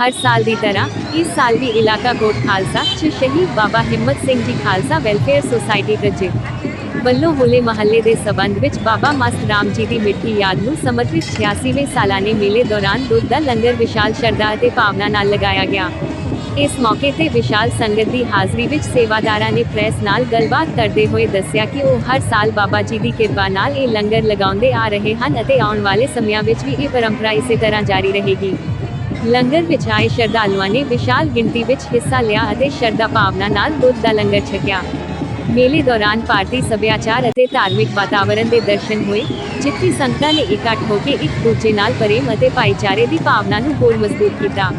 ਹਰ ਸਾਲ ਦੀ ਤਰ੍ਹਾਂ ਇਸ ਸਾਲ ਵੀ ਇਲਾਕਾ ਕੋਟ ਖਾਲਸਾ ਚ ਸ਼ਹੀਦ ਬਾਬਾ ਹਿੰਮਤ ਸਿੰਘ ਜੀ ਖਾਲਸਾ ਵੈਲਫੇਅਰ ਸੁਸਾਇਟੀ ਗੱਜੇ ਵੱਲੋਂ ਹੋਲੇ ਮਹੱਲੇ ਦੇ ਸਬੰਧ ਵਿੱਚ ਬਾਬਾ ਮਸਤ ਰਾਮ ਜੀ ਦੀ ਮਿੱਠੀ ਯਾਦ ਨੂੰ ਸਮਰਪਿਤ 86ਵੇਂ ਸਾਲਾਨੇ ਮੇਲੇ ਦੌਰਾਨ ਦੁੱਧ ਦਾ ਲੰਗਰ ਵਿਸ਼ਾਲ ਸ਼ਰਧਾ ਅਤੇ ਭਾਵਨਾ ਨਾਲ ਲਗਾਇਆ ਗਿਆ। ਇਸ ਮੌਕੇ ਤੇ ਵਿਸ਼ਾਲ ਸੰਗਤ ਦੀ ਹਾਜ਼ਰੀ ਵਿੱਚ ਸੇਵਾਦਾਰਾਂ ਨੇ ਪ੍ਰੈਸ ਨਾਲ ਗੱਲਬਾਤ ਕਰਦੇ ਹੋਏ ਦੱਸਿਆ ਕਿ ਉਹ ਹਰ ਸਾਲ ਬਾਬਾ ਜੀ ਦੀ ਕਿਰਪਾ ਨਾਲ ਇਹ ਲੰਗਰ ਲਗਾਉਂਦੇ ਆ ਰਹੇ ਹਨ ਅਤੇ ਆਉਣ ਵਾਲੇ ਸਮਿਆਂ ਵਿੱਚ ਵੀ ਇਹ ਪਰੰਪਰਾ ਇਸੇ ਤਰ੍ਹਾਂ ਜਾਰੀ ਰਹੇਗੀ। ਲੰਗਰ ਵਿੱਚ ਆਏ ਸ਼ਰਧਾਲੂਆਂ ਨੇ ਵਿਸ਼ਾਲ ਗਿਣਤੀ ਵਿੱਚ ਹਿੱਸਾ ਲਿਆ ਅਤੇ ਸ਼ਰਧਾ ਭਾਵਨਾ ਨਾਲ ਦੁੱਧ ਦਾ ਲੰਗਰ ਛਕਿਆ। ਮੇਲੇ ਦੌਰਾਨ ਭਾਰਤੀ ਸੱਭਿਆਚਾਰ ਅਤੇ ਧਾਰਮਿਕ ਵਾਤਾਵਰਣ ਦੇ ਦਰਸ਼ਨ ਹੋਏ, ਜਿੱਥੇ ਸੰਗਤਾਂ ਨੇ ਇਕੱਠ ਹੋ ਕੇ ਇੱਕ ਦੂਜੇ ਨਾਲ ਪ੍ਰੇਮ ਅਤੇ ਭਾਈਚਾਰੇ ਦੀ ਭਾਵਨਾ ਨੂੰ ਹੋਰ ਮਜ਼ਬੂਤ ਕੀਤਾ।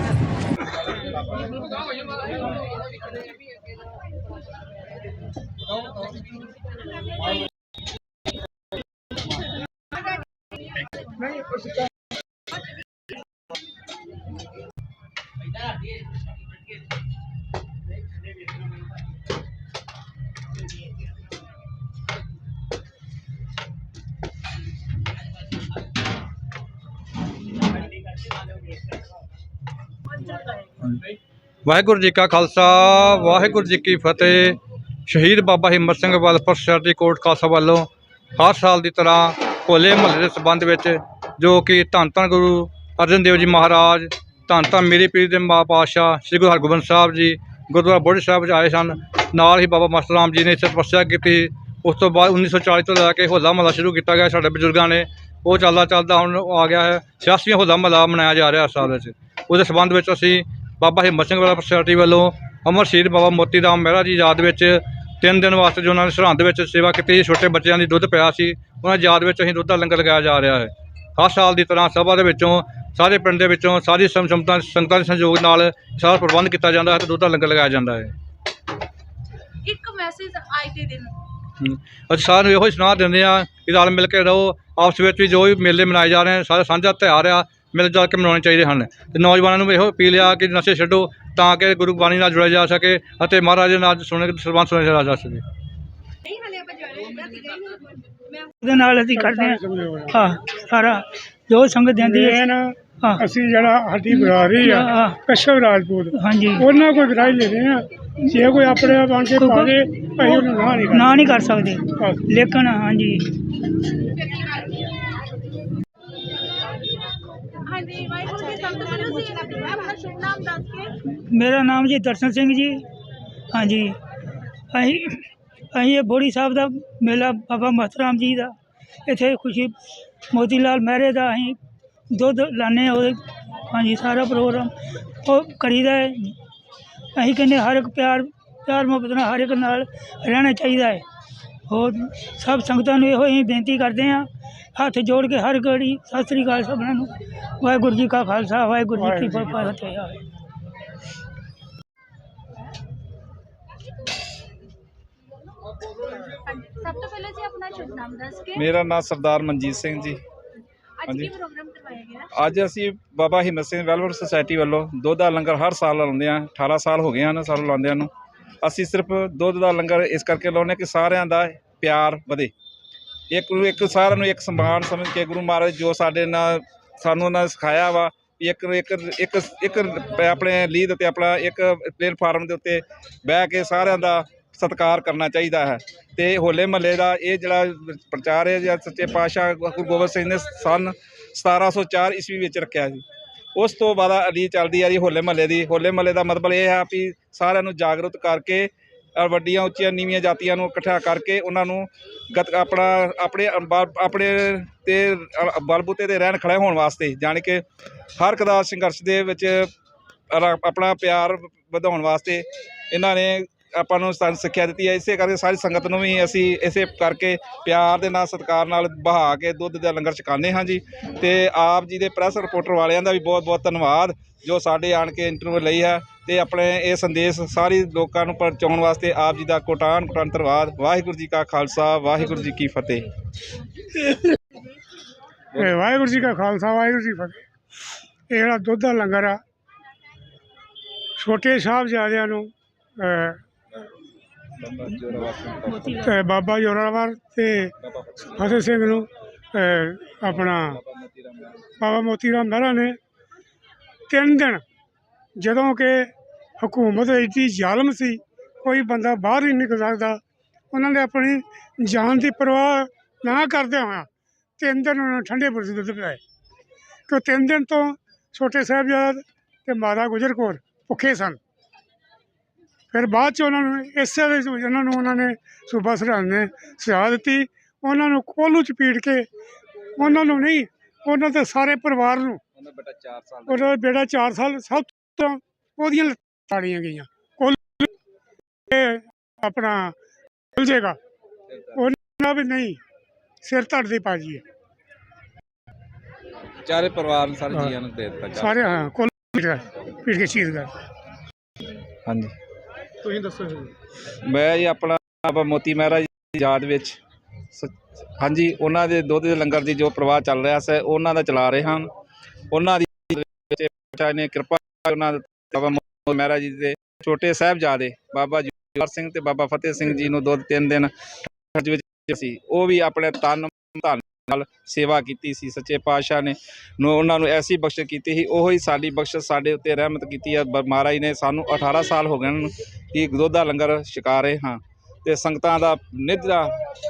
ਵਾਹਿਗੁਰੂ ਜੀ ਕਾ ਖਾਲਸਾ, ਵਾਹਿਗੁਰੂ ਜੀ ਕੀ ਫਤਿਹ। ਸ਼ਹੀਦ ਬਾਬਾ ਹਿੰਮਤ ਸਿੰਘ ਵੈਲਫੇਅਰ ਸੁਸਾਇਟੀ ਕੋਟ ਖਾਲਸਾ ਵੱਲੋਂ ਹਰ ਸਾਲ ਦੀ ਤਰ੍ਹਾਂ ਹੋਲੇ ਮਹੱਲੇ ਦੇ ਸੰਬੰਧ ਵਿੱਚ ਜੋ ਕਿ ਧੰਨ ਧੰਨ ਗੁਰੂ ਅਰਜਨ ਦੇਵ ਜੀ ਮਹਾਰਾਜ, ਧੰਨ ਧੰਨ ਮੇਰੇ ਪੀਰ ਦੇ ਮਾਂ ਪਾਤਸ਼ਾਹ ਸ੍ਰੀ ਗੁਰੂ ਹਰਗੋਬਿੰਦ ਸਾਹਿਬ ਜੀ, ਗੁਰਦੁਆਰਾ ਬੋੜੀ ਸਾਹਿਬ ਵਿੱਚ ਆਏ ਸਨ। ਨਾਲ ਹੀ ਬਾਬਾ ਮਸਤ ਰਾਮ ਜੀ ਨੇ ਇੱਥੇ ਤਪੱਸਿਆ ਕੀਤੀ। ਉਸ ਤੋਂ ਬਾਅਦ 1940 ਤੋਂ ਲੈ ਕੇ ਹੋਲਾ ਮਹੱਲਾ ਸ਼ੁਰੂ ਕੀਤਾ ਗਿਆ। ਸਾਡੇ ਬਜ਼ੁਰਗਾਂ ਨੇ ਉਹ ਚੱਲਦਾ ਚੱਲਦਾ ਹੁਣ ਆ ਗਿਆ ਹੈ। 86ਵਾਂ ਹੋਲਾ ਮਹੱਲਾ ਮਨਾਇਆ ਜਾ ਰਿਹਾ ਇਸ ਸਾਲ ਵਿੱਚ। ਉਹਦੇ ਸੰਬੰਧ ਵਿੱਚ ਅਸੀਂ ਬਾਬਾ ਹਿੰਮਤ ਸਿੰਘ ਵਾਲਾ ਸੁਸਾਇਟੀ ਵੱਲੋਂ ਅਮਰ ਸ਼ਹੀਦ ਬਾਬਾ ਮੋਤੀ ਰਾਮ ਮਹਿਰਾ ਜੀ ਯਾਦ ਵਿੱਚ ਤਿੰਨ ਦਿਨ ਵਾਸਤੇ ਜੋ ਉਹਨਾਂ ਨੇ ਸਰਹੰਦ ਵਿੱਚ ਸੇਵਾ ਕੀਤੀ ਸੀ, ਛੋਟੇ ਬੱਚਿਆਂ ਦੀ ਦੁੱਧ ਪਿਆ ਸੀ ਉਹਨਾਂ ਦੀ ਯਾਦ ਵਿੱਚ ਅਸੀਂ ਦੁੱਧ ਦਾ ਲੰਗਰ ਲਗਾਇਆ ਜਾ ਰਿਹਾ ਹੈ। ਹਰ ਸਾਲ ਦੀ ਤਰ੍ਹਾਂ ਸਭਾ ਦੇ ਵਿੱਚੋਂ ਸਾਰੇ ਪਿੰਡ ਦੇ ਵਿੱਚੋਂ ਸਾਰੀ ਸਮ- ਸੰਗਤਾਂ ਦੇ ਸਹਿਯੋਗ ਨਾਲ ਸਾਰਾ ਪ੍ਰਬੰਧ ਕੀਤਾ ਜਾਂਦਾ ਹੈ ਤੇ ਦੁੱਧ ਦਾ ਲੰਗਰ ਲਗਾਇਆ ਜਾਂਦਾ ਹੈ। ਇੱਕ ਮੈਸੇਜ ਅੱਜ ਦੇ ਦਿਨ ਅਸੀਂ ਸਾਰਿਆਂ ਨੂੰ ਇਹੋ ਹੀ ਸੁਣਾ ਦਿੰਦੇ ਆ ਕਿ ਰਲ ਮਿਲ ਕੇ ਰਹੋ ਆਪਸ ਵਿੱਚ ਵੀ ਜੋ ਵੀ ਮੇਲੇ ਮਨਾਏ ਜਾ ਰਹੇ ਸਾਰੇ ਸਾਂਝਾ ਤਿਉਹਾਰ ਆ ਮਿਲ ਜੁਲ ਕੇ ਮਨਾਉਣੇ ਚਾਹੀਦੇ ਹਨ। ਤੇ ਨੌਜਵਾਨਾਂ ਨੂੰ ਇਹੋ ਅਪੀਲ ਆ ਕਿ ਨਸ਼ੇ ਛੱਡੋ ਤਾਂ ਕਿ ਗੁਰੂ ਬਾਣੀ ਨਾਲ ਜੁੜਿਆ ਜਾ ਸਕੇ ਅਤੇ ਮਹਾਰਾਜ ਦੇ ਨਾਲ ਸੁਣੇ ਸਰਬੰਸ ਸੁਣਿਆ ਜਾ ਸਕੇ। ਨਹੀਂ ਹਲੇ ਆਪਾਂ ਜਾਣੇ ਮੈਂ ਉਹਦੇ ਨਾਲ ਅਸੀਂ ਕਰਦੇ ਹਾਂ। ਹਾਂ ਸਾਰਾ ਜੋ ਸੰਗਤ ਦਿੰਦੀ ਹੈ। ਨਾ ਹਾਂ। ਅਸੀਂ ਜਿਹੜਾ ਸਾਡੀ ਬਰਾਦਰੀ ਆ ਹਾਂ, ਕਸ਼ਵ ਰਾਜਪੂਤ ਹਾਂਜੀ। ਉਹਨਾਂ ਕੋਈ ਗਰਾਈ ਲੈਦੇ ਆ ਜੇ ਕੋਈ ਆਪਣੇ ਆਪ ਆਣ ਕੇ ਪਾਵੇ ਅਸੀਂ ਉਹਨੂੰ ਨਾ ਨਹੀਂ ਨਾ ਨਹੀਂ ਕਰ ਸਕਦੇ। ਲੇਕਿਨ ਹਾਂਜੀ। ਹਾਂਜੀ, ਵਾਹਿਗੁਰੂ ਜੀ ਸਭ ਤੋਂ ਪਹਿਲਾਂ ਤੁਸੀਂ ਆਪਣਾ ਸ਼ੁਭ ਨਾਮ ਦੱਸ ਕੇ ਮੇਰਾ ਨਾਮ ਜੀ ਦਰਸ਼ਨ ਸਿੰਘ ਜੀ। ਹਾਂਜੀ। ਅਸੀਂ ਅਸੀਂ ਇਹ ਬੋੜੀ ਸਾਹਿਬ ਦਾ ਮੇਲਾ ਬਾਬਾ ਮਸਤਰਾਮ ਜੀ ਦਾ, ਇੱਥੇ ਖੁਸ਼ੀ ਮੋਤੀ ਲਾਲ ਮਹਿਰੇ ਦਾ ਅਸੀਂ ਦੁੱਧ ਲਾਣੇ ਉਹਦੇ ਹਾਂਜੀ, ਸਾਰਾ ਪ੍ਰੋਗਰਾਮ ਉਹ ਕਰੀਦਾ ਹੈ। ਅਸੀਂ ਕਹਿੰਦੇ ਹਰ ਇੱਕ ਪਿਆਰ ਪਿਆਰ ਮੁਹੱਬਤ ਨਾਲ ਹਰ ਇੱਕ ਨਾਲ ਰਹਿਣਾ ਚਾਹੀਦਾ ਹੈ। ਹੋਰ ਸਭ ਸੰਗਤਾਂ ਨੂੰ ਇਹੋ ਹੀ ਬੇਨਤੀ ਕਰਦੇ ਹਾਂ ਹੱਥ ਜੋੜ ਕੇ ਹਰ ਘੜੀ ਸਤਿ ਸ੍ਰੀ ਅਕਾਲ ਸਭਨਾਂ ਨੂੰ। ਵਾਹਿਗੁਰੂ ਜੀ ਕਾ ਖਾਲਸਾ ਵਾਹਿਗੁਰੂ ਜੀ ਕੀ ਫਤਿਹ। ਸਭ ਤੋਂ ਪਹਿਲਾਂ ਜੀ ਆਪਣਾ ਸ਼ੁਭ ਨਾਮ ਦੱਸ ਕੇ। ਮੇਰਾ ਨਾਮ ਸਰਦਾਰ ਮਨਜੀਤ ਸਿੰਘ ਜੀ। ਅੱਜ ਹਾਂਜੀ। ਕੀ ਪ੍ਰੋਗਰਾਮ ਕਰਵਾਇਆ ਗਿਆ? ਅੱਜ ਅਸੀਂ ਬਾਬਾ ਹਿੰਮਤ ਸਿੰਘ ਵੈਲਫੇਅਰ ਸੁਸਾਇਟੀ ਵੱਲੋਂ ਦੁੱਧ ਦਾ ਲੰਗਰ ਹਰ ਸਾਲ ਲਾਉਂਦੇ ਆ 18 ਸਾਲ ਹੋ ਗਏ ਹਨ ਸਾਨੂੰ ਲਾਉਂਦਿਆਂ ਨੂੰ। ਅਸੀਂ ਸਿਰਫ ਦੁੱਧ ਦਾ ਲੰਗਰ ਇਸ ਕਰਕੇ ਲਾਉਂਦੇ ਕਿ ਸਾਰਿਆਂ ਦਾ ਪਿਆਰ ਵਧੇ। ਇੱਕ ਨੂੰ ਇੱਕ ਸਾਰਿਆਂ ਨੂੰ ਇੱਕ ਸਮਾਨ ਸਮਝ ਕੇ ਗੁਰੂ ਮਹਾਰਾਜ ਜੋ ਸਾਡੇ ਨਾਲ ਸਾਨੂੰ ਉਹਨਾਂ ਨੇ ਸਿਖਾਇਆ ਵਾ ਵੀ ਇੱਕ ਇੱਕ ਇੱਕ ਇੱਕ ਆਪਣੇ ਲੀਡ ਉੱਤੇ ਆਪਣਾ ਇੱਕ ਪਲੇਟਫਾਰਮ ਦੇ ਉੱਤੇ ਬਹਿ ਕੇ ਸਾਰਿਆਂ ਦਾ ਸਤਿਕਾਰ ਕਰਨਾ ਚਾਹੀਦਾ ਹੈ। ਤੇ ਹੋਲੇ ਮਹੱਲੇ ਦਾ ਇਹ ਜਿਹੜਾ ਪ੍ਰਚਾਰ ਹੈ, ਜਿਹੜਾ ਸੱਚੇ ਪਾਤਸ਼ਾਹ ਗੁਰੂ ਗੋਬਿੰਦ ਸਿੰਘ ਨੇ ਸਨ 1704 ਈਸਵੀ ਵਿੱਚ ਰੱਖਿਆ ਸੀ ਉਸ ਤੋਂ ਬਾਅਦ ਅਲੀ ਚੱਲਦੀ ਆ ਜੀ ਹੋਲੇ ਮਹੱਲੇ ਦੀ। ਹੋਲੇ ਮਹੱਲੇ ਦਾ ਮਤਲਬ ਇਹ ਹੈ ਵੀ ਸਾਰਿਆਂ ਨੂੰ ਜਾਗਰੂਕ ਕਰਕੇ ਵੱਡੀਆਂ ਉੱਚੀਆਂ ਨੀਵੀਆਂ ਜਾਤੀਆਂ ਨੂੰ ਇਕੱਠਾ ਕਰਕੇ ਉਹਨਾਂ ਨੂੰ ਗਤ ਆਪਣਾ ਆਪਣੇ ਬਲ- ਆਪਣੇ ਤੇ ਅ, ਬਲਬੂਤੇ ਤੇ ਰਹਿਣ ਖੜੇ ਹੋਣ ਵਾਸਤੇ ਜਾਣੀ ਕਿ ਹਰ ਇੱਕ ਦਾ ਸੰਘਰਸ਼ ਦੇ ਵਿੱਚ ਆਪਣਾ ਪਿਆਰ ਵਧਾਉਣ ਵਾਸਤੇ ਇਹਨਾਂ ਨੇ ਆਪਾਂ ਨੂੰ ਸਾਨੂੰ ਸਿੱਖਿਆ ਦਿੱਤੀ ਹੈ, ਇਸੇ ਕਰਕੇ ਸਾਰੀ ਸੰਗਤ ਨੂੰ ਵੀ ਅਸੀਂ ਇਸੇ ਕਰਕੇ ਪਿਆਰ ਦੇ ਨਾਲ, ਸਤਿਕਾਰ ਨਾਲ ਬਹਾ ਕੇ ਦੁੱਧ ਦਾ ਲੰਗਰ ਛਕਾਉਂਦੇ ਹਾਂ ਜੀ। ਤੇ ਆਪ ਜੀ ਦੇ ਪ੍ਰੈਸ ਰਿਪੋਰਟਰ ਵਾਲਿਆਂ ਦਾ ਵੀ ਬਹੁਤ ਬਹੁਤ ਧੰਨਵਾਦ, ਜੋ ਸਾਡੇ ਆਣ ਕੇ ਇੰਟਰਵਿਊ ਲਈ ਹੈ ਤੇ ਆਪਣੇ ਇਹ ਸੰਦੇਸ਼ ਸਾਰੀ ਲੋਕਾਂ ਨੂੰ ਪਹੁੰਚਾਉਣ ਵਾਸਤੇ ਆਪ ਜੀ ਦਾ ਕੋਟਾਨ ਕੋਟਾਨ ਧੰਨਵਾਦ। ਵਾਹਿਗੁਰੂ ਜੀ ਕਾ ਖਾਲਸਾ, ਵਾਹਿਗੁਰੂ ਜੀ ਕੀ ਫਤਿਹ। ਵਾਹਿਗੁਰੂ ਜੀ ਕਾ ਖਾਲਸਾ, ਵਾਹਿਗੁਰੂ ਜੀ ਫਤਿਹ। ਇਹ ਜਿਹੜਾ ਦੁੱਧ ਦਾ ਲੰਗਰ ਆ, ਛੋਟੇ ਸਾਹਿਬਜ਼ਾਦਿਆਂ ਨੂੰ ਤੇ ਬਾਬਾ ਜੋਰਾਵਰ ਤੇ ਫਤਿਹ ਸਿੰਘ ਨੂੰ ਆਪਣਾ ਬਾਬਾ ਮੋਤੀ ਰਾਮ ਮਹਿਰਾ ਨੇ ਤਿੰਨ ਦਿਨ ਜਦੋਂ ਕਿ ਹਕੂਮਤ ਇੱਡੀ ਜ਼ਾਲਮ ਸੀ, ਕੋਈ ਬੰਦਾ ਬਾਹਰ ਹੀ ਨਹੀਂ ਨਿਕਲ ਸਕਦਾ। ਉਹਨਾਂ ਨੇ ਆਪਣੀ ਜਾਨ ਦੀ ਪਰਵਾਹ ਨਾ ਕਰਦਿਆਂ ਹੋਇਆ ਤਿੰਨ ਦਿਨ ਉਹਨਾਂ ਨੂੰ ਠੰਡੇ ਬੁਰਜ ਦੁੱਧ ਪਿਆਏ ਕਿ ਤਿੰਨ ਦਿਨ ਤੋਂ ਛੋਟੇ ਸਾਹਿਬਜ਼ਾਦ ਤੇ ਮਾਤਾ ਗੁਜਰ ਕੌਰ ਭੁੱਖੇ ਸਨ। ਫਿਰ ਬਾਅਦ ਚ ਉਹਨਾਂ ਨੂੰ ਇਸੇ ਦੇ ਉਹਨਾਂ ਨੂੰ ਉਹਨਾਂ ਨੇ ਸੂਬਾ ਸਰਹੰਦ ਨੇ ਸਜ਼ਾ ਦਿੱਤੀ। ਉਹਨਾਂ ਨੂੰ ਕੋਲੂ ਚ ਪੀੜ ਕੇ ਉਹਨਾਂ ਨੂੰ ਨਹੀਂ ਉਹਨਾਂ ਦੇ ਸਾਰੇ ਪਰਿਵਾਰ ਨੂੰ ਉਹਨਾਂ ਬੇਟਾ 4 ਸਾਲ ਉਹਦਾ ਬੇਟਾ 4 ਸਾਲ ਸਭ ਤੋਂ ਉਹਦੀਆਂ ਲੱਤਾਂ ਤਾੜੀਆਂ ਗਈਆਂ ਕੁੱਲ ਆਪਣਾ ਜਾਏਗਾ ਉਹਨਾਂ ਵੀ ਨਹੀਂ ਸਿਰ ਧੜਦੀ ਪਾਜੀ ਹੈ। ਚਾਰੇ ਪਰਿਵਾਰ ਨੂੰ ਸਾਰੇ। ਜੀਆਂ ਨੂੰ ਦੇ ਦਿੱਤਾ ਸਾਰੇ ਹਾਂ ਕੁੱਲ ਪੀੜ ਕੇ ਸ਼ਹੀਦ ਕਰ ਹਾਂਜੀ। ਤੁਸੀਂ ਦੱਸੋ ਮੈਂ ਜੀ ਆਪਣਾ ਬਾਬਾ ਮੋਤੀ ਮਹਿਰਾ ਜੀ ਦੀ ਯਾਦ ਵਿੱਚ ਸ- ਹਾਂਜੀ, ਉਹਨਾਂ ਦੇ ਦੁੱਧ ਦੇ ਲੰਗਰ ਦੀ ਜੋ ਪ੍ਰਵਾਹ ਚੱਲ ਰਿਹਾ ਸੀ, ਉਹਨਾਂ ਦਾ ਚਲਾ ਰਹੇ ਹਨ ਉਹਨਾਂ ਦੀ ਵਿੱਚ ਪਿਤਾ ਨੇ ਕਿਰਪਾ ਉਹਨਾਂ ਦੇ ਬਾਬਾ ਮੋਤੀ ਮਹਿਰਾ ਜੀ ਦੇ ਛੋਟੇ ਸਾਹਿਬਜ਼ਾਦੇ, ਬਾਬਾ ਜੋਰ ਸਿੰਘ ਤੇ ਬਾਬਾ ਫਤਿਹ ਸਿੰਘ ਜੀ ਨੂੰ ਦੁੱਧ ਤਿੰਨ ਦਿਨ ਖਰਚ ਵਿੱਚ ਸੀ। ਉਹ ਵੀ ਆਪਣੇ ਤਨ ਧਨ ਨਾਲ ਸੇਵਾ ਕੀਤੀ ਸੀ ਸੱਚੇ ਪਾਤਸ਼ਾਹ ਨੇ। ਨੂੰ ਉਹਨਾਂ ਨੂੰ ਐਸੀ ਬਖਸ਼ਿਸ਼ ਕੀਤੀ ਸੀ ਉਹੀ ਸਾਡੀ ਬਖਸ਼ਿਸ਼ ਸਾਡੇ ਉੱਤੇ ਰਹਿਮਤ ਕੀਤੀ ਹੈ ਮਹਾਰਾਜ ਨੇ ਸਾਨੂੰ 18 ਸਾਲ ਹੋ ਗਏ ਕਿ ਦੁੱਧ ਦਾ ਲੰਗਰ ਛਕਾ ਰਹੇ ਹਾਂ ਤੇ ਸੰਗਤਾਂ ਦਾ ਨਿੱਧਾ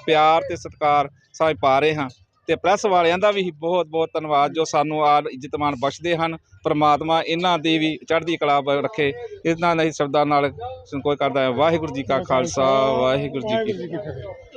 ਪਿਆਰ ਤੇ ਸਤਿਕਾਰ ਸਾਰੇ ਪਾ ਰਹੇ ਹਾਂ ਤੇ ਪ੍ਰੈਸ ਵਾਲਿਆਂ ਦਾ ਵੀ ਬਹੁਤ ਬਹੁਤ ਧੰਨਵਾਦ ਜੋ ਸਾਨੂੰ ਆ ਇੱਜ਼ਤ ਮਾਣ ਬਖਸ਼ਦੇ ਹਨ ਪ੍ਰਮਾਤਮਾ ਇਹਨਾਂ ਦੀ ਵੀ ਚੜ੍ਹਦੀ ਕਲਾ ਰੱਖੇ ਇਹਨਾਂ ਦੀ ਸ਼ਬਦਾਂ ਨਾਲ ਕੋਈ ਕਰਦਾ ਹੈ। ਵਾਹਿਗੁਰੂ ਜੀ ਕਾ ਖਾਲਸਾ ਵਾਹਿਗੁਰੂ ਜੀ ਕੀ ਵਾਹਿਗੁਰੂ ਜੀ ਕੀ ਫਤਿਹ।